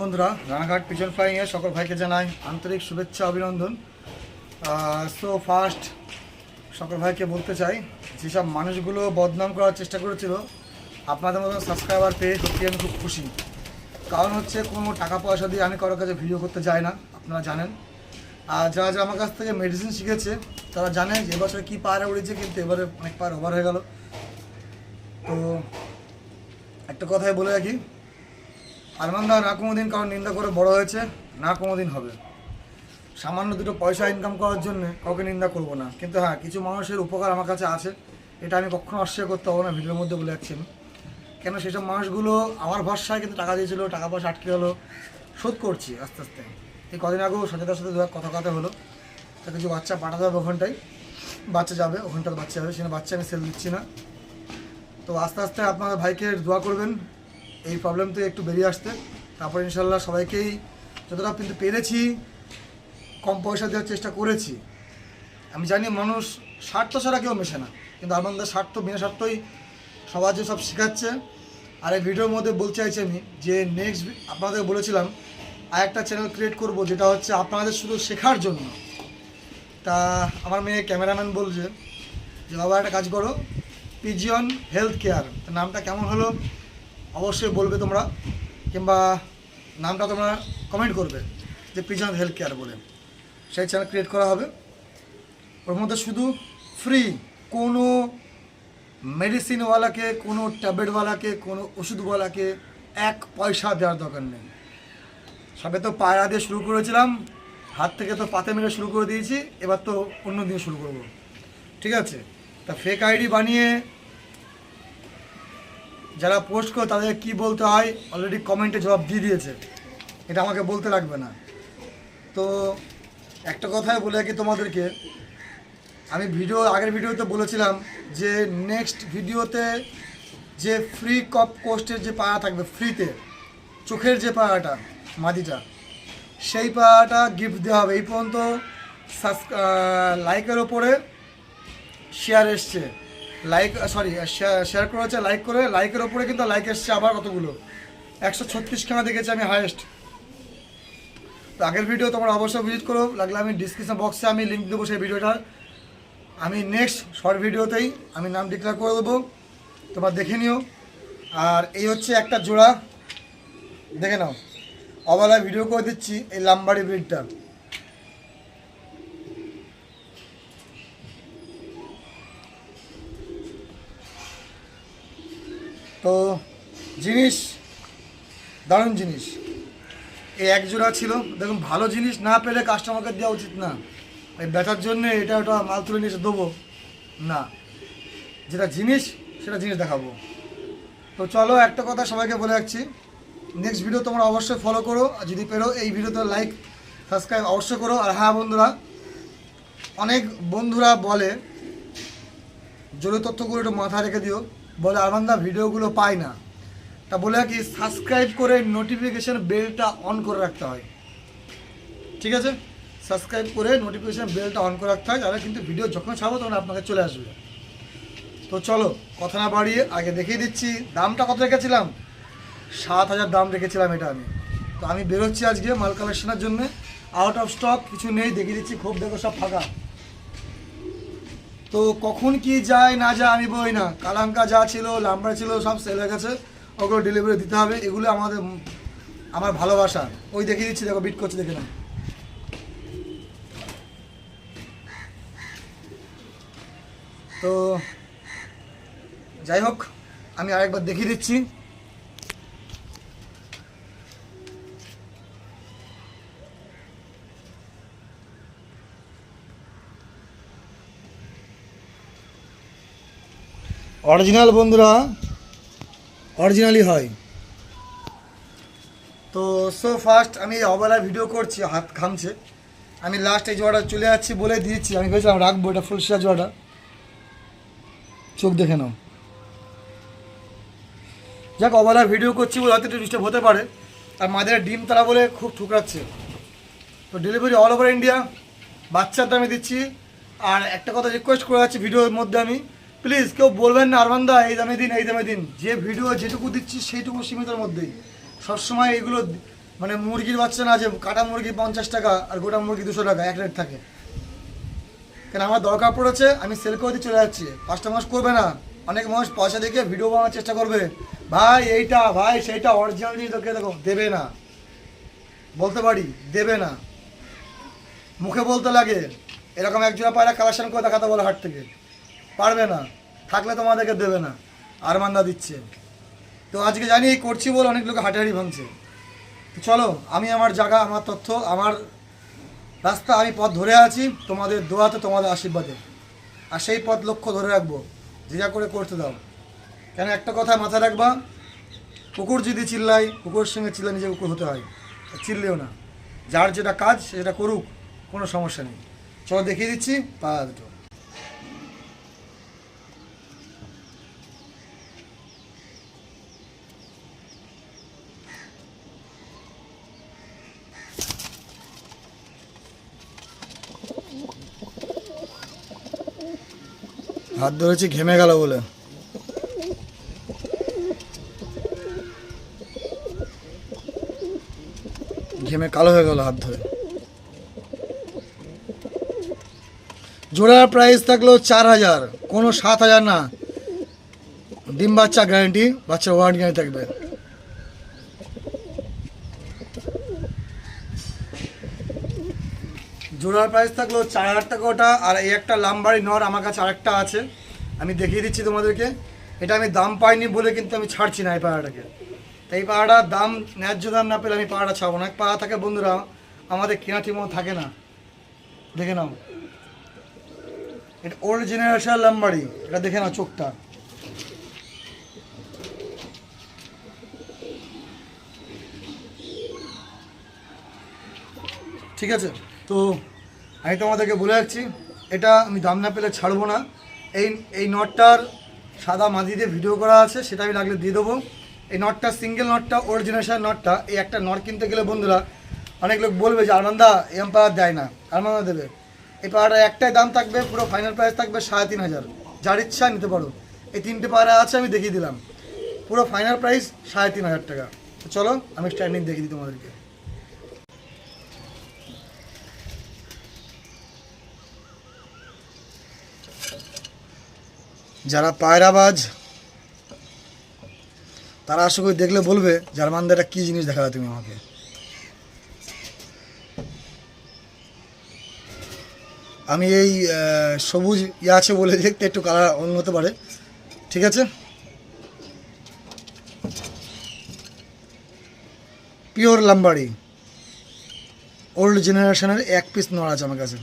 বন্ধুরা। রানাঘাট পিছন ফ্লাইংয়ে সকল ভাইকে জানাই আন্তরিক শুভেচ্ছা, অভিনন্দন। সো ফার্স্ট সকল ভাইকে বলতে চাই, যেসব মানুষগুলো বদনাম করার চেষ্টা করেছিল, আপনাদের মতন সাবস্ক্রাইবার পেয়ে সত্যি আমি খুব খুশি। কারণ হচ্ছে কোনো টাকা পয়সা দিয়ে আমি কারোর কাছে ভিডিও করতে যাই না, আপনারা জানেন। আর যারা যারা আমার কাছ থেকে মেডিসিন শিখেছে, তারা জানে যে এবছরে কী পায়রা উড়েছে, কিন্তু এবারে অনেক পায়রা ওভার হয়ে গেল। তো একটা কথাই বলে রাখি আরমানদা না কোনোদিন কারণ নিন্দা করে বড় হয়েছে, না কোনোদিন হবে। সামান্য দুটো পয়সা ইনকাম করার জন্য কাউকে নিন্দা করব না। কিন্তু হ্যাঁ কিছু মানুষের উপকার আমার কাছে আছে, এটা আমি কখনো অস্বীকার করতে পারব না, ভিডিওর মধ্যে বলে যাচ্ছি আমি। কেন সেসব মানুষগুলো আমার ভরসায় কিন্তু টাকা দিয়েছিল, টাকা পয়সা আটকে হলো, শোধ করছি আস্তে আস্তে। এই কদিন আগেও সচেতার সাথে দু কথা কথা হলো। তা কিছু বাচ্চা পাঠাতে হবে ওখানটায়, বাচ্চা যাবে ওখানটার বাচ্চা যাবে, সেখানে বাচ্চা আমি সেল দিচ্ছি না। তো আস্তে আস্তে আপনার ভাইকে দোয়া করবেন এই প্রবলেম থেকে একটু বেরিয়ে আসতে। তারপর ইনশাল্লাহ সবাইকেই যতটা কিন্তু পেরেছি, কম পয়সা দেওয়ার চেষ্টা করেছি। আমি জানি মানুষ স্বার্থ ছাড়া কেউ মেশে না, কিন্তু আমাদের স্বার্থ বিনা স্বার্থই সবার যে সব শেখাচ্ছে। আর এই ভিডিওর মধ্যে বলতে চাইছি আমি যে নেক্সট আপনাদের বলেছিলাম আর একটা চ্যানেল ক্রিয়েট করব যেটা হচ্ছে আপনাদের শুধু শেখার জন্য। তা আমার মেয়ে ক্যামেরাম্যান বলছে যে, বাবা একটা কাজ করো পিজিয়ন হেলথ কেয়ার নামটা কেমন হলো? অবশ্যই বলবে তোমরা, কিংবা নামটা তোমরা কমেন্ট করবে, যে পিজিয়ন হেলথ কেয়ার বলে। সেই চ্যানেল ক্রিয়েট করা হবে। ওর মধ্যে শুধু ফ্রি কোনো মেডিসিনওয়ালাকে কোনো ট্যাবলেটওয়ালাকে কোনো ওষুধওয়ালাকে এক পয়সা দেওয়ার দরকার নেই। সবে তো পায়রা দিয়ে শুরু করেছিলাম, হাত থেকে তো পাতে মেরে শুরু করে দিয়েছি, এবার তো অন্য দিয়ে শুরু করব। ঠিক আছে? তা ফেক আইডি বানিয়ে যারা পোস্ট করে তাদের কি বলতে হয় অলরেডি কমেন্টে জবাব দিয়ে দিয়েছে। এটা আমাকে বলতে লাগবে না। তো একটা কথাই বলে রাখি তোমাদেরকে, আমি ভিডিও আগের ভিডিওতে বলেছিলাম যে নেক্সট ভিডিওতে যে ফ্রি কপ কোস্টের যে পাড়া থাকবে ফ্রিতে চোখের যে পাড়াটা মাদিটা সেই পাড়াটা গিফট দেওয়া হবে। এই পর্যন্ত লাইকের ওপরে শেয়ার এসছে। লাইক সরি শেয়ার করা হচ্ছে লাইক করে লাইকের ওপরে কিন্তু লাইক এসছে আবার কতগুলো? একশো ছত্রিশ ছত্রিশখানা দেখেছি আমি হায়েস্ট তো আগের ভিডিও তোমরা অবশ্যই ভিজিট করো, লাগলে আমি ডিসক্রিপশন বক্সে আমি লিঙ্ক দেবো সেই ভিডিওটার আমি নেক্সট শর্ট ভিডিওতেই আমি নাম ডিক্লেয়ার করে দেবো। তোমরা দেখে নিও। আর এই হচ্ছে একটা জোড়া। দেখে নাও। অবলায় ভিডিও করে দিচ্ছি এই লাম্বাড়ি ব্রিডটা তো জিনিস, দারুণ জিনিস। এই এক জোড়া ছিল, দেখুন ভালো জিনিস না পেলে কাস্টমারকে দেওয়া উচিত না। এই ব্যথার জন্য এটা ওটা মাল তুলে নিয়ে দেবো। না, যেটা জিনিস, সেটা জিনিস দেখাবো। তো চলো একটা কথা সবাইকে বলে রাখছি। নেক্সট ভিডিও তোমরা অবশ্যই ফলো করো। আর যদি পেরো এই ভিডিওতে লাইক সাবস্ক্রাইব অবশ্যই করো। আর হ্যাঁ বন্ধুরা, অনেক বন্ধুরা বলে, জরুরি তথ্যগুলো একটু মাথায় রেখে দিও। বলে আরমানদা ভিডিওগুলো পাই না। তা বলে কি, সাবস্ক্রাইব করে নোটিফিকেশান বেলটা অন করে রাখতে হয়। ঠিক আছে? সাবস্ক্রাইব করে নোটিফিকেশান বেলটা অন করে রাখতে হয়, তাহলে কিন্তু ভিডিও যখন ছাড়বো তখন আপনাকে চলে আসবে। তো চলো, কথা না বাড়িয়ে আগে দেখিয়ে দিচ্ছি, দামটা কত রেখেছিলাম? সাত হাজার দাম রেখেছিলাম এটা আমি। তো আমি বেরোচ্ছি আজকে মাল কালেকশনের জন্য। আউট অফ স্টক কিছু নেই, দেখিয়ে দিচ্ছি খুব দেখো সব ফাঁকা। তো কখন কি যায় না যায় আমি বই না। কালাঙ্কা যা ছিল, লাম্বার ছিল, সব সেলের কাছে ওগুলো ডেলিভারি দিতে হবে, এগুলো আমাদের আমার ভালোবাসা। ওই দেখিয়ে দিচ্ছি, দেখো বিট করছে দেখে না তো যাই হোক, আমি আরেকবার দেখিয়ে দিচ্ছি। অরিজিনাল বন্ধুরা, অরিজিনালই হয়। তো সো ফার্স্ট আমি অবেলায় ভিডিও করছি, হাত ঘামছে। আমি লাস্ট এই জোয়াটা চলে যাচ্ছি বলে দিয়েছি। আমি ভেবেছিলাম রাখব, এটা ফুলশিয়া জোয়াটা। চোখ দেখে নাও। যাক অবেলায় ভিডিও করছি বলে হয়তো একটু ডিস্টার্ব হতে পারে। আর মাদের ডিম তারা বলে খুব ঠুকরাচ্ছে। তো ডেলিভারি অল ওভার ইন্ডিয়া বাচ্চার দামে দিচ্ছি। আর একটা কথা রিকোয়েস্ট করে যাচ্ছি ভিডিওর মধ্যে আমি। প্লিজ কেউ বলবেন না আরমানদা এই দামে দিন, এই দামে দিন। যে ভিডিও যেটুকু দিচ্ছি সেইটুকু সীমিতর মধ্যেই। সবসময় এগুলো মানে মুরগির বাচ্চা না যে কাটা মুরগি পঞ্চাশ টাকা আর গোটা মুরগি দুশো টাকা, এক রেট থাকে। কেন আমার দরকার পড়েছে আমি সেল করে দিয়ে চলে যাচ্ছি। পাঁচটা মাস করবে না। অনেক মানুষ পয়সা দেখে ভিডিও বানানোর চেষ্টা করবে। ভাই, এইটা, ভাই, সেইটা অরিজিনাল জিনিস তোকে দেখো, দেবে না। বলতে পারি, দেবে না। মুখে বলতে লাগে। এরকম একজোড়া পায়রা কালেকশন করে দেখাতে বলে হাট থেকে। পারবে না, থাকলে তোমাদেরকে দেবে না আর মান্দা দিচ্ছে। তো আজকে জানি এই করছি বলে অনেক লোক হাটাহাটি ভাঙছে। চলো, আমি আমার জায়গা, আমার তথ্য, আমার রাস্তা, আমি পথ ধরে আছি, তোমাদের দোয়াতে, তোমাদের আশীর্বাদে। আর সেই পথ লক্ষ্য ধরে রাখব, যে যা করে করতে দাও। কেন একটা কথা মাথায় রাখবা, কুকুর যদি চিল্লাই কুকুরের সঙ্গে চিল্লা নিজে কুকুর হতে হয়। চিল্লেও না। যার যেটা কাজ, সেটা করুক, কোনো সমস্যা নেই। চলো দেখিয়ে দিচ্ছি, পা দুটো। হাত ধরেছি, ঘেমে গেল বলে। ঘেমে কালো হয়ে গেল হাত ধরে। জোড়ার প্রাইস থাকল চার হাজার, কোনো সাত হাজার না। ডিম বাচ্চা গ্যারেন্টি বাচ্চা ওয়ারেন্টি গ্যারান্টি থাকবে। জোড়ার প্রাইস থাকল চার হাজার টাকা ওটা, আর এই একটা লাম্বারি নর আমার কাছে আরেকটা আছে। আমি দেখিয়ে দিচ্ছি তোমাদেরকে। এটা আমি দাম পাইনি বলে কিন্তু আমি ছাড়ছি না এই পাড়াটাকে তাই এই পাড়াটার দাম, ন্যায্য দাম না পেলে আমি পাড়াটা ছাড়বো না। পাড়া থাকে বন্ধুরা, আমাদের কেনা ঠিকমতো থাকে না। দেখে নাও। এটা ওল্ড জেনারেশন লাম্বারি, এটা দেখে নাও চোখটা। ঠিক আছে? তো আমি তোমাদেরকে বলে যাচ্ছি, এটা আমি দাম না পেলে ছাড়বো না। এই এই নটটার সাদা মাদি দিয়ে ভিডিও করা আছে, সেটা আমি লাগলে দিয়ে দেবো। এই নটটা সিঙ্গেল নটটা অরিজিনেশন নটটা, এই একটা নট কিনতে গেলে বন্ধুরা, অনেক লোক বলবে যে আরমান্দা এম পাওয়ার দেয় না। আরমান্দা দেবে। এই পাওয়াটার একটাই দাম থাকবে, পুরো ফাইনাল প্রাইস থাকবে সাড়ে তিন হাজার। যার ইচ্ছা নিতে পারো। এই তিনটে পাড়া আছে, আমি দেখিয়ে দিলাম। পুরো ফাইনাল প্রাইস সাড়ে তিন হাজার টাকা। চলো, আমি স্ট্যান্ডিং দেখিয়ে দিই তোমাদেরকে। যারা পায়রাবাজ, তারা আশা করি দেখলে বলবে, জার্মানদের একটা কী জিনিস দেখাবে তুমি আমাকে? আমি এই সবুজ ইয়ে আছে বলে দেখতে একটু কালার অন্য হতে পারে। ঠিক আছে? পিওর লাম্বারি ওল্ড জেনারেশনের এক পিস নড় আছে আমার কাছে।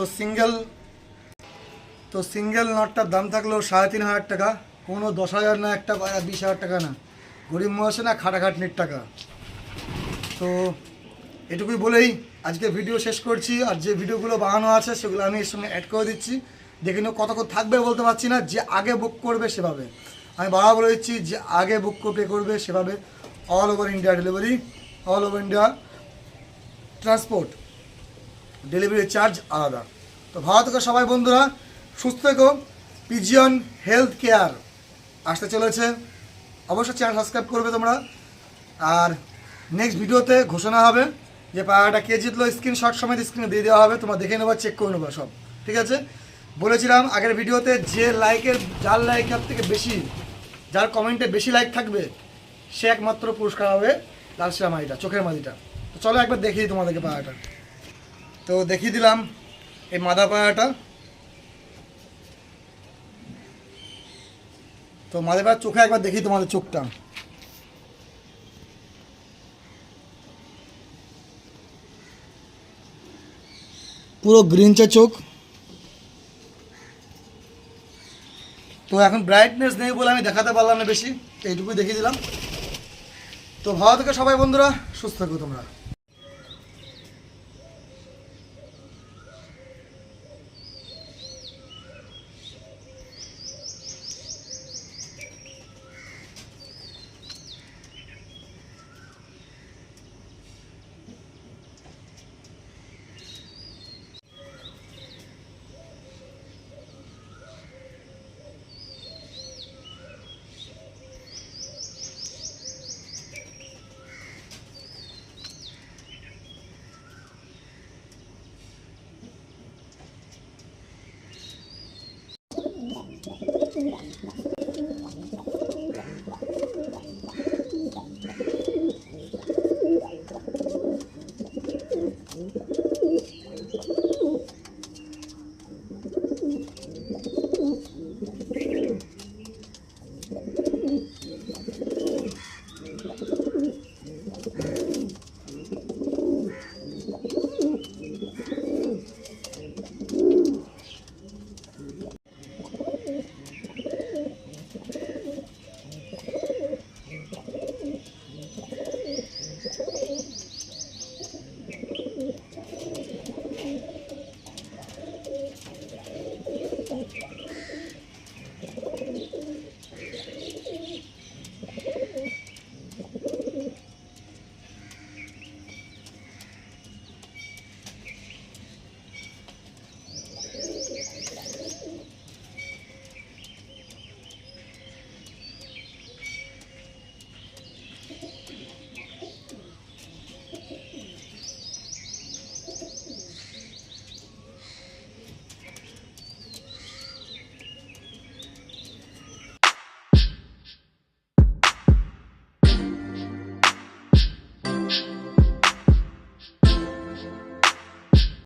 তো সিঙ্গেল তো সিঙ্গেল নটটার দাম থাকল সাড়ে তিন হাজার টাকা, কোনো দশ হাজার না একটা বিশ হাজার টাকা না। গরিব মহাশে না খাটাখাটনির টাকা। তো এটুকুই বলেই আজকে ভিডিও শেষ করছি, আর যে ভিডিওগুলো বানানো আছে সেগুলো আমি এর সঙ্গে অ্যাড করে দিচ্ছি। দেখে নিও কতক্ষণ থাকবে বলতে পারছি না, যে আগে বুক করবে সেভাবে। আমি বাবা বলে দিচ্ছি যে আগে বুক পে করবে সেভাবে all over India delivery all over India transport delivery charge আলাদা। তো ভালো থেকো সবাই বন্ধুরা, সুস্থ থেকো। পিজিয়ন হেলথ কেয়ার আসতে চলেছে। অবশ্যই চ্যানেল সাবস্ক্রাইব করবে তোমরা। আর নেক্সট ভিডিওতে ঘোষণা হবে যে পায়রাটা কে জিতলো স্ক্রিনশট সমেত স্ক্রিনে দিয়ে দেওয়া হবে। তোমরা দেখে নেবা চেক করে নেবা সব। ঠিক আছে? বলেছিলাম আগের ভিডিওতে যে লাইকের যার লাইকের থেকে বেশি, যার কমেন্টে বেশি লাইক থাকবে, সে একমাত্র পুরস্কার হবে লালশিরা মাদিটা চোখের মাদিটা। তো চলো একবার দিই তোমাদেরকে পায়রাটা তো দেখিয়ে দিলাম এই মাদা পায়াটা তো মাদা পায়ার চোখে একবার দেখি তোমাদের চোখটা। পুরো গ্রিনচে চোখ। তো এখন ব্রাইটনেস নেই বলে আমি দেখাতে পারলাম না বেশি এইটুকুই দেখিয়ে দিলাম। তো ভালো থেকে সবাই বন্ধুরা, সুস্থ থাকো তোমরা। grande.